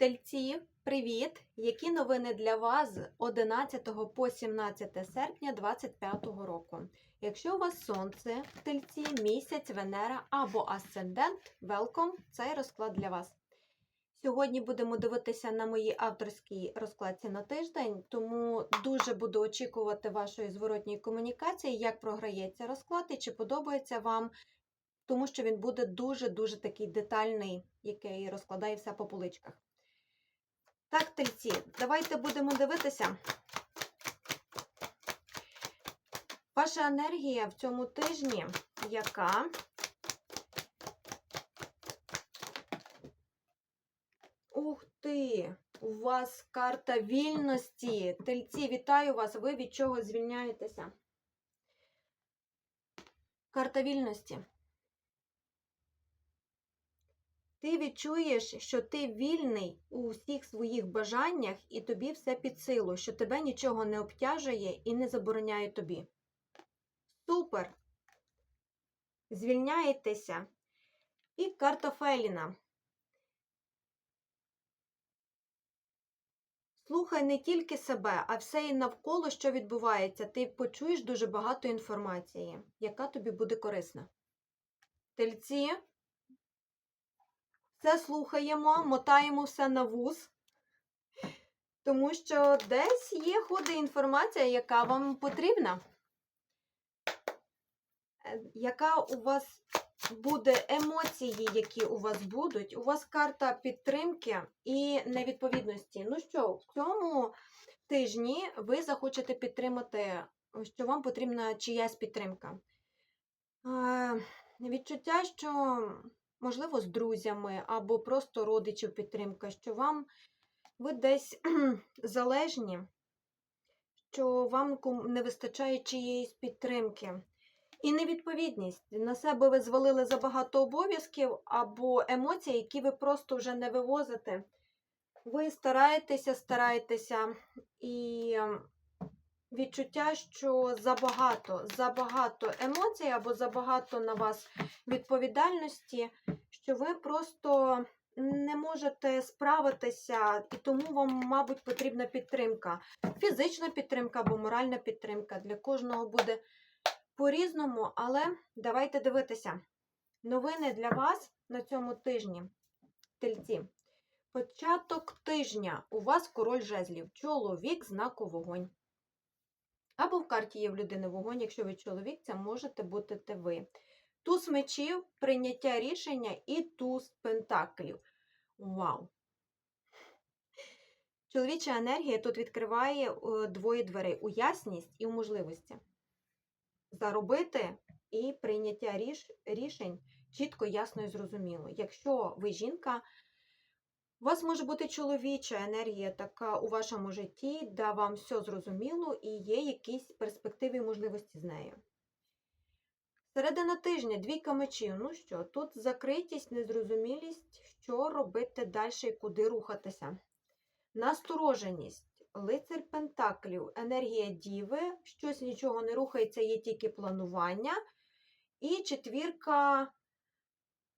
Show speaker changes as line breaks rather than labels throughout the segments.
Тельці, привіт! Які новини для вас з 11 по 17 серпня 2025 року? Якщо у вас сонце в тельці, місяць, Венера або асцендент, велком, цей розклад для вас. Сьогодні будемо дивитися на моїй авторській розкладці на тиждень, тому дуже буду очікувати вашої зворотньої комунікації, як програється розклад і чи подобається вам, тому що він буде дуже-дуже такий детальний, який розкладає все по поличках. Так, тельці, давайте будемо дивитися. Ваша енергія в цьому тижні яка? Ух ти! У вас карта вільності. Тельці, вітаю вас! Ви від чого звільняєтеся? Карта вільності. Ти відчуєш, що ти вільний у всіх своїх бажаннях, і тобі все під силу, що тебе нічого не обтяжує і не забороняє тобі. Супер! Звільняєтеся. І карта Феліна. Слухай не тільки себе, а все і навколо, що відбувається. Ти почуєш дуже багато інформації, яка тобі буде корисна. Тельці. Все слухаємо, мотаємо все на вуз, тому що десь є ходить інформація, яка вам потрібна. Е, Яка у вас буде емоції, які у вас будуть? У вас карта підтримки і невідповідності. Ну що, в цьому тижні ви захочете підтримати, що вам потрібна чиясь підтримка. Е, Відчуття, що можливо, з друзями або просто родичів підтримка, що вам ви десь залежні, що вам не вистачає чиєїсь підтримки. І невідповідність. На себе ви звалили забагато обов'язків або емоцій, які ви просто вже не вивозите. Ви стараєтеся, стараєтеся, і відчуття, що забагато, забагато емоцій або забагато на вас відповідальності, що ви просто не можете справитися, і тому вам, мабуть, потрібна підтримка. Фізична підтримка або моральна підтримка. Для кожного буде по-різному, але давайте дивитися. Новини для вас на цьому тижні. Тельці. Початок тижня. У вас король жезлів. Чоловік знаку вогонь. Або в карті є в людини вогонь, якщо ви чоловік, це можете бути ви. Туз мечів, прийняття рішення і туз пентаклів. Вау! Чоловіча енергія тут відкриває е, двоє дверей у ясність і у можливості. Заробити і прийняття рішень чітко, ясно і зрозуміло. Якщо ви жінка, у вас може бути чоловіча енергія така у вашому житті, де вам все зрозуміло і є якісь перспективи і можливості з нею. Середина тижня, двійка мечів. Ну що, тут закритість, незрозумілість, що робити далі і куди рухатися. Настороженість, лицар Пентаклів, енергія Діви, щось нічого не рухається, є тільки планування. І четвірка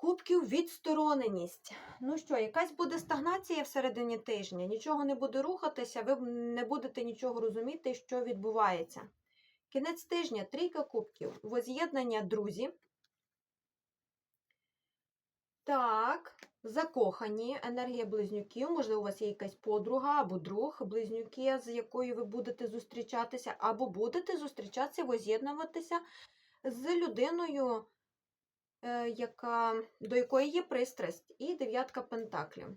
кубків відстороненість. Ну що, якась буде стагнація всередині тижня, нічого не буде рухатися, ви не будете нічого розуміти, що відбувається. Кінець тижня, трійка кубків, воз'єднання друзі. Так, закохані, енергія близнюків. Можливо, у вас є якась подруга або друг, близнюки, з якою ви будете зустрічатися, або будете зустрічатися, воз'єднуватися з людиною, яка, до якої є пристрасть, і дев'ятка пентаклів.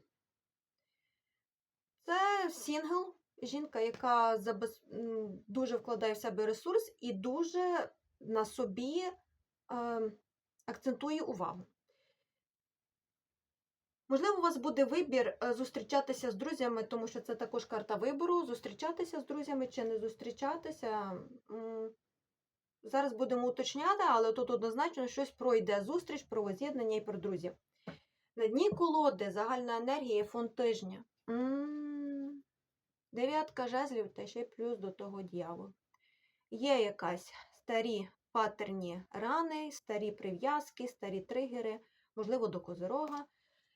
Це сінгл, жінка, яка дуже вкладає в себе ресурс і дуже на собі е, акцентує увагу. Можливо, у вас буде вибір е, зустрічатися з друзями, тому що це також карта вибору, зустрічатися з друзями чи не зустрічатися. Зараз будемо уточняти, але тут однозначно щось пройде зустріч, про воз'єднання і про друзів. На дні колоди загальна енергія фон тижня. Дев'ятка жезлів та ще плюс до того дьявол. Є якась старі патерні рани, старі прив'язки, старі тригери, можливо, до козирога,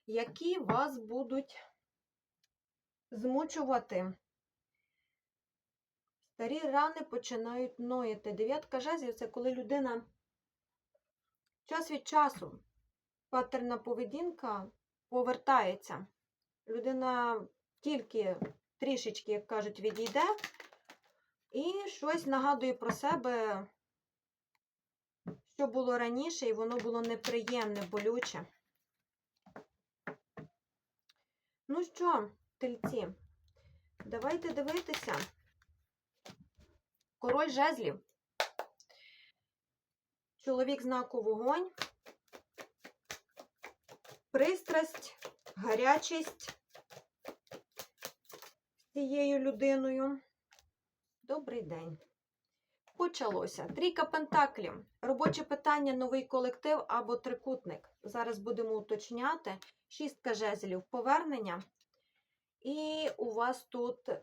які вас будуть змучувати. Старі рани починають ноїти. Дев'ятка жезлів це коли людина час від часу патерна поведінка повертається. Людина тільки трішечки, як кажуть, відійде і щось нагадує про себе, що було раніше, і воно було неприємне, болюче. Ну що, тельці, давайте дивитися. Король жезлів. Чоловік знаку вогонь. Пристрасть, гарячість цією людиною. Добрий день. Почалося. Трійка пентаклів. Робоче питання, новий колектив або трикутник. Зараз будемо уточняти. Шістка жезлів повернення. І у вас тут е,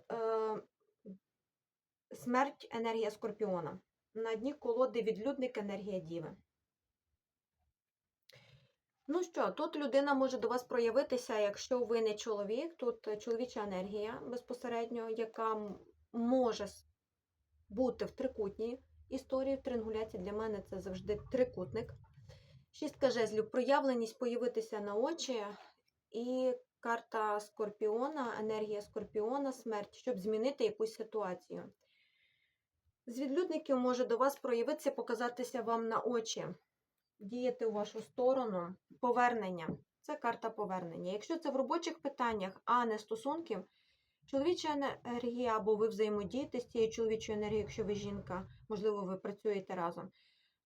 смерть енергія скорпіона. На дні колоди відлюдник енергія діви. Ну що, тут людина може до вас проявитися, якщо ви не чоловік, тут чоловіча енергія безпосередньо, яка може бути в трикутній історії. В триангуляції для мене це завжди трикутник. Шістка жезлів, проявленість появитися на очі і карта скорпіона, енергія скорпіона, смерть, щоб змінити якусь ситуацію. З відлюдників може до вас проявитися, показатися вам на очі, діяти у вашу сторону, повернення. Це карта повернення. Якщо це в робочих питаннях, а не стосунків, чоловіча енергія або ви взаємодієте з цією чоловічою енергією, якщо ви жінка, можливо, ви працюєте разом.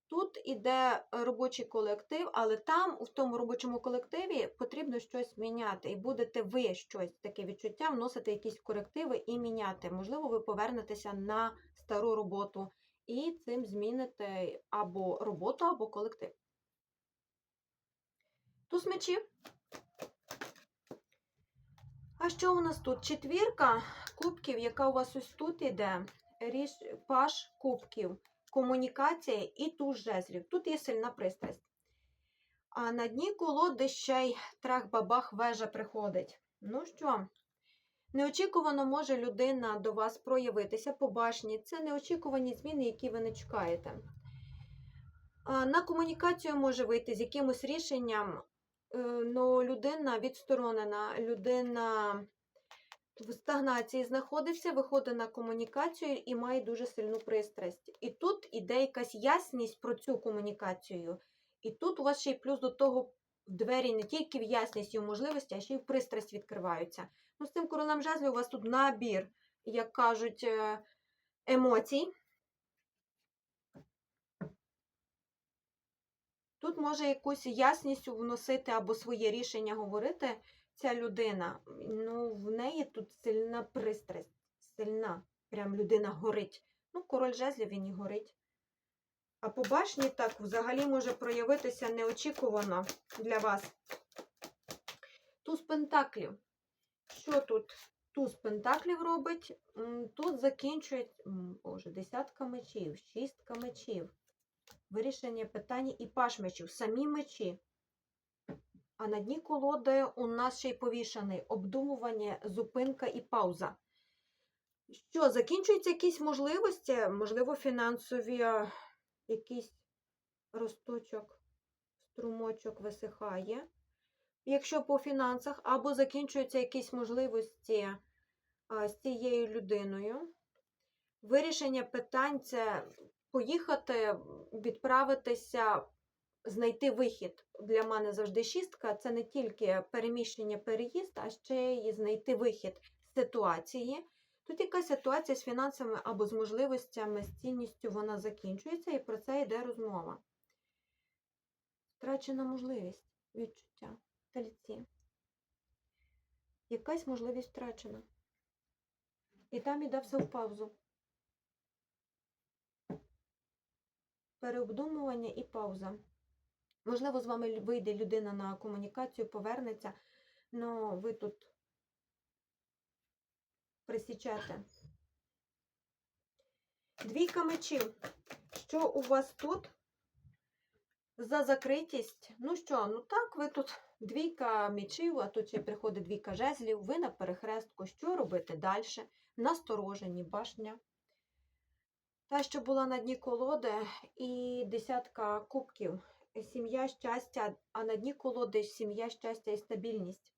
Тут іде робочий колектив, але там, у тому робочому колективі, потрібно щось міняти. І будете ви щось таке відчуття, вносити якісь корективи і міняти. Можливо, ви повернетеся на стару роботу і цим зміните або роботу, або колектив. Туз мечів. А що у нас тут? Четвірка кубків, яка у вас ось тут іде. Ріж, паш кубків, комунікація і туз жезлів. Тут є сильна пристрасть. А на дні колоди ще й трах-бабах вежа приходить. Ну що, неочікувано може людина до вас проявитися по башні. Це неочікувані зміни, які ви не чекаєте. На комунікацію може вийти з якимось рішенням, але людина відсторонена, людина в стагнації знаходиться, виходить на комунікацію і має дуже сильну пристрасть. І тут іде якась ясність про цю комунікацію. І тут у вас ще й плюс до того двері не тільки в ясність і в можливості, а ще й в пристрасть відкриваються. Ну, з цим королем жезлів у вас тут набір, як кажуть, е, емоцій. Тут може якусь ясність вносити або своє рішення говорити ця людина. Ну, в неї тут сильна пристрасть, сильна. Прям людина горить. Ну, король жезлів він і горить. А по башні так взагалі може проявитися неочікувано для вас. Туз пентаклів. Що тут туз пентаклів робить? Тут закінчують, боже, десятка мечів, шістка мечів. Вирішення питання і паш мечів, самі мечі. А на дні колоди у нас ще й повішаний обдумування, зупинка і пауза. Що, закінчуються якісь можливості, можливо, фінансові, якийсь росточок, струмочок висихає. Якщо по фінансах, або закінчуються якісь можливості з цією людиною. Вирішення питань це поїхати, відправитися, знайти вихід. Для мене завжди шістка це не тільки переміщення, переїзд, а ще й знайти вихід з ситуації. Тут якась ситуація з фінансами або з можливостями, з цінністю вона закінчується, і про це йде розмова. Втрачена можливість, відчуття, тельці. Якась можливість втрачена. І там іде все в паузу. Переобдумування і пауза. Можливо, з вами вийде людина на комунікацію, повернеться, але ви тут присічете. Двійка мечів. Що у вас тут за закритість? Ну що, ну так, ви тут Двійка мічів, а тут ще приходить двійка жезлів. Ви на перехрестку. Що робити далі? Насторожені, башня. Та, що була на дні колоди, і десятка кубків. Сім'я щастя, а на дні колоди сім'я щастя і стабільність.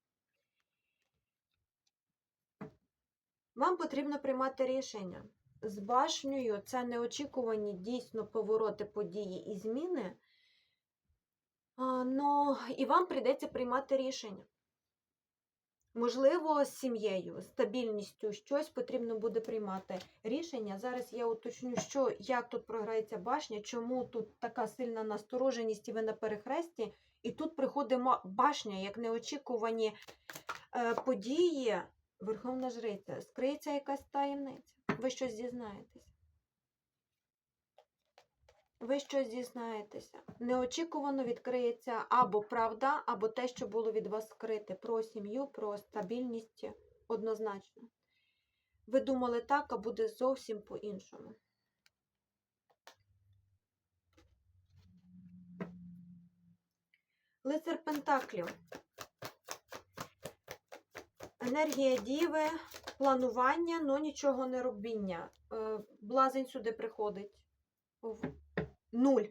Вам потрібно приймати рішення. З башнею це неочікувані дійсно повороти події і зміни. Ну, і вам прийдеться приймати рішення. Можливо, з сім'єю, стабільністю щось потрібно буде приймати рішення. Зараз я уточню, що, як тут програється башня, чому тут така сильна настороженість і ви на перехресті, і тут приходить башня, як неочікувані е, події. Верховна жриця, скриється якась таємниця. Ви щось дізнаєтесь. Ви щось дізнаєтеся. Неочікувано відкриється або правда, або те, що було від вас скрите. Про сім'ю, про стабільність однозначно. Ви думали так, а буде зовсім по-іншому. Лицар Пентаклів. Енергія діви, планування, но нічого не робіння. Е, Блазень сюди приходить. Нуль.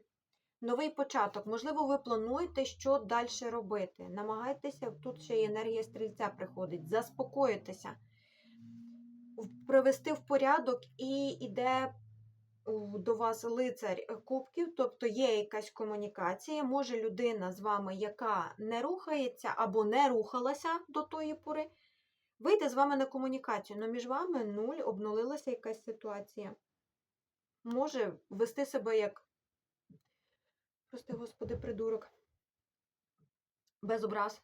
Новий початок. Можливо, ви плануєте, що далі робити. Намагайтеся, тут ще й енергія стрільця приходить. Заспокоїтеся, в- привести в порядок і йде до вас лицар кубків, тобто є якась комунікація. Може людина з вами, яка не рухається або не рухалася до тої пори, вийде з вами на комунікацію. але між вами нуль, обнулилася якась ситуація. Може вести себе як, прости господи, придурок. Без образ.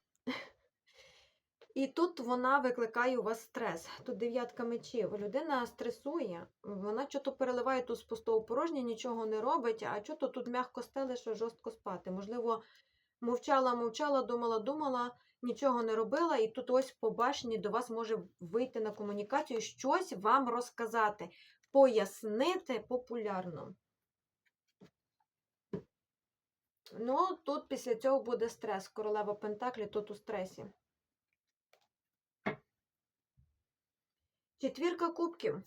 І тут вона викликає у вас стрес. Тут дев'ятка мечів. Людина стресує, вона чого переливає тут з пустого порожня, нічого не робить, а чого тут м'яко стеле, що жорстко спати. Можливо, мовчала, мовчала, думала, думала, нічого не робила, і тут ось по башні до вас може вийти на комунікацію, щось вам розказати, пояснити популярно. Ну, тут після цього буде стрес. Королева Пентаклі тут у стресі. Четвірка кубків.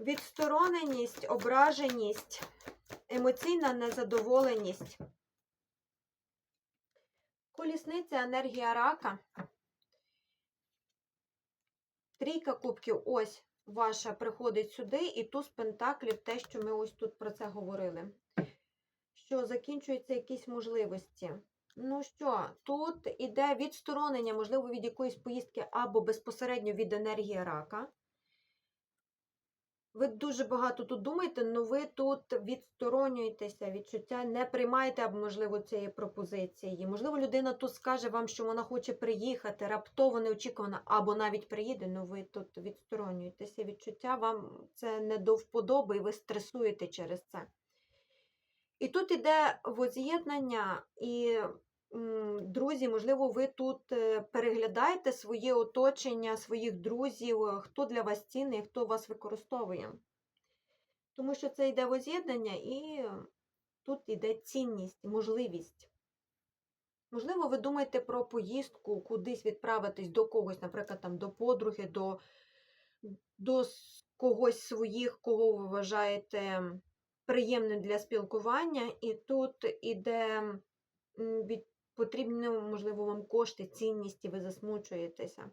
Відстороненість, ображеність, емоційна незадоволеність. Колісниця, енергія рака. Трійка кубків, ось ваша приходить сюди, і туз пентаклів, те, що ми ось тут про це говорили. Що закінчуються якісь можливості. Ну що, тут іде відсторонення, можливо, від якоїсь поїздки або безпосередньо від енергії рака. Ви дуже багато тут думаєте, але ви тут відсторонюєтеся, відчуття не приймаєте, або, можливо, цієї пропозиції. Можливо, людина тут скаже вам, що вона хоче приїхати, раптово неочікувано, або навіть приїде, але ви тут відсторонюєтеся. Відчуття вам це не до вподоби, і ви стресуєте через це. І тут іде воз'єднання, і, друзі, можливо, ви тут е, переглядаєте своє оточення, своїх друзів, е, хто для вас цінний, хто вас використовує. Тому що це йде воз'єднання, і тут йде цінність, можливість. Можливо, ви думаєте про поїздку, кудись відправитись до когось, наприклад, там, до подруги, до, до когось своїх, кого ви вважаєте приємним для спілкування, і тут іде від потрібні, можливо, вам кошти, цінність, і ви засмучуєтеся.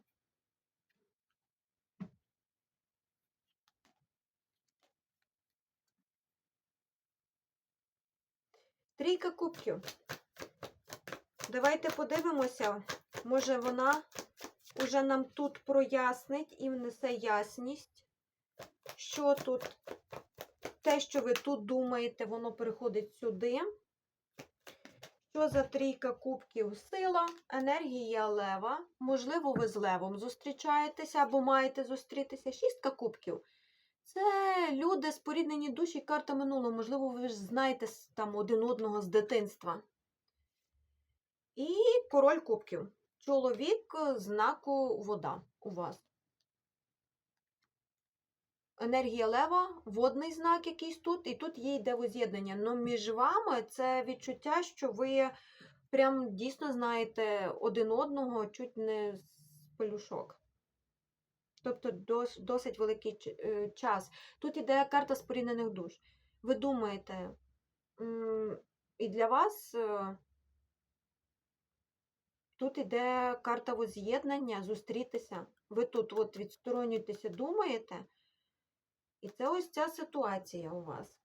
Трійка кубків. Давайте подивимося, може вона уже нам тут прояснить і внесе ясність, що тут те, що ви тут думаєте, воно переходить сюди. Що за трійка кубків? Сила, енергія лева. Можливо, ви з левом зустрічаєтеся або маєте зустрітися. Шістка кубків. Це люди, споріднені душі, карта минулого. Можливо, ви ж знаєте там один одного з дитинства. І король кубків. Чоловік е, знаку вода у вас. Енергія лева, водний знак якийсь тут, і тут є йде воз'єднання. Но між вами це відчуття, що ви прям дійсно знаєте один одного чуть не з пелюшок. Тобто дос, досить великий е, час. Тут іде карта споріднених душ. Ви думаєте, і для вас е, тут іде карта воз'єднання, зустрітися. Ви тут от відсторонюєтеся, думаєте, і це ось ця ситуація у вас.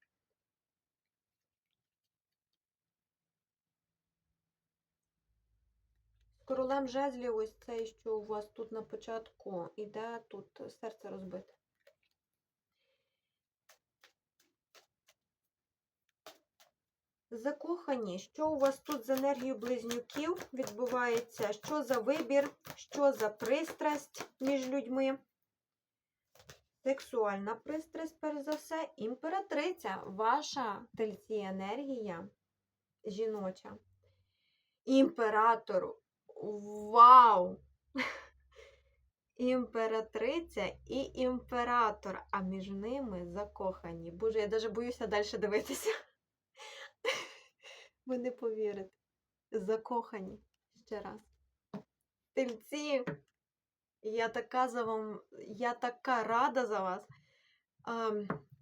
Королем жезлів, ось цей, що у вас тут на початку іде, тут серце розбите. Закохані, що у вас тут з енергією близнюків відбувається? Що за вибір, що за пристрасть між людьми? Сексуальна пристрасть, перш за все, імператриця, ваша тельці енергія жіноча. Імператору. Вау! Імператриця і імператор, а між ними закохані. Боже, я навіть боюся далі дивитися. Ви не повірите. Закохані. Ще раз. Тельці, я така за вам, я така рада за вас.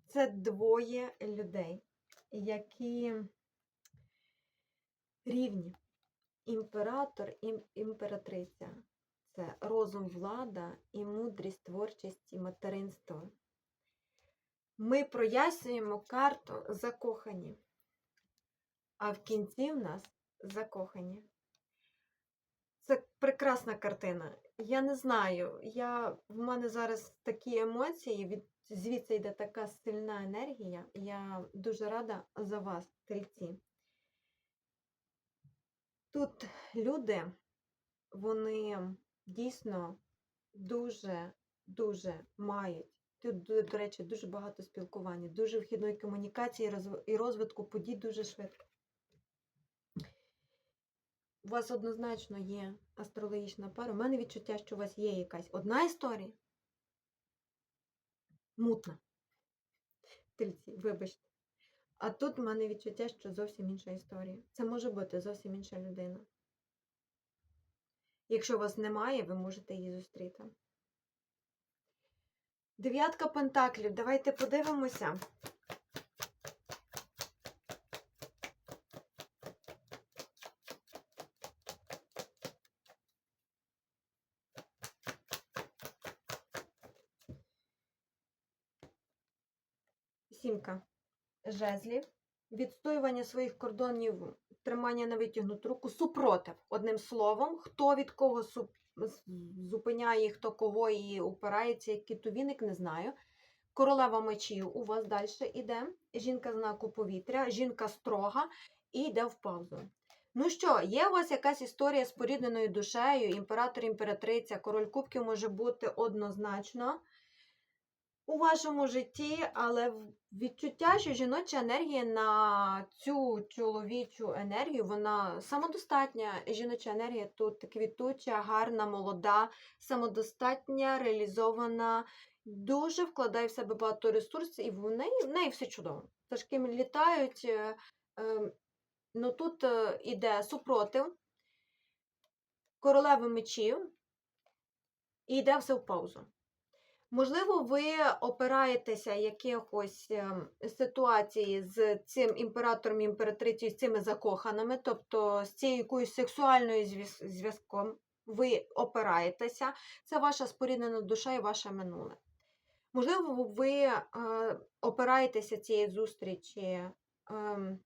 Це двоє людей, які рівні. Імператор і імператриця. Це розум, влада і мудрість, творчість і материнство. Ми прояснюємо карту закохані. А в кінці в нас закохані. Це прекрасна картина. Я не знаю. Я, в мене зараз такі емоції, від, звідси йде така сильна енергія. Я дуже рада за вас, тельці. Тут люди, вони дійсно дуже-дуже мають. Тут, до речі, дуже багато спілкування, дуже вхідної комунікації і розвитку подій дуже швидко. У вас однозначно є астрологічна пара. У мене відчуття, що у вас є якась одна історія. Мутна. Тельці, вибачте. А тут в мене відчуття, що зовсім інша історія. Це може бути зовсім інша людина. Якщо у вас немає, ви можете її зустріти. Дев'ятка пентаклів. Давайте подивимося. Жезлів, відстоювання своїх кордонів, тримання на витягнуту руку, супротив. Одним словом, хто від кого суп- зупиняє, хто кого і упирається, як китовіник, не знаю. Королева мечів у вас далі йде. Жінка знаку повітря, жінка строга і йде в паузу. Ну що, є у вас якась історія з порідненою душею, імператор, імператриця, король кубків може бути однозначно у вашому житті, але відчуття, що жіноча енергія на цю чоловічу енергію, вона самодостатня. Жіноча енергія тут квітуча, гарна, молода, самодостатня, реалізована, дуже вкладає в себе багато ресурсів, і в неї, в неї все чудово. Пташки літають. е, е, Ну тут е, іде супротив, королеви мечів, і йде все в паузу. Можливо, ви опираєтеся якихось ем, ситуації з цим імператором, імператрицею, з цими закоханими, тобто з цією якоюсь сексуальною зв'язком. Ви опираєтеся, це ваша споріднена душа і ваше минуле. Можливо, ви е, опираєтеся цієї зустрічі. ем,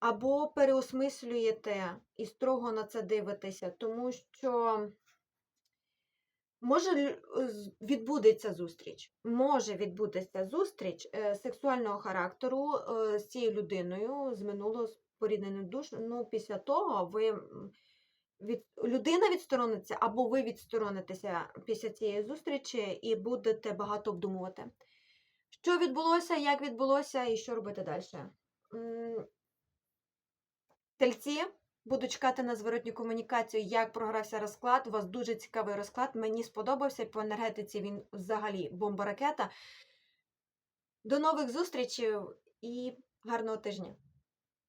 або переосмислюєте і строго на це дивитеся, тому що може відбудеться зустріч. Може відбудеться зустріч е, сексуального характеру е, з цією людиною з минулого спорідненої душ. Ну, після того ви від, людина відсторониться, або ви відсторонитеся після цієї зустрічі і будете багато обдумувати. Що відбулося, як відбулося і що робити далі. Тельці буду чекати на зворотню комунікацію, як програвся розклад. У вас дуже цікавий розклад. Мені сподобався по енергетиці. Він взагалі бомба ракета. До нових зустрічей і гарного тижня!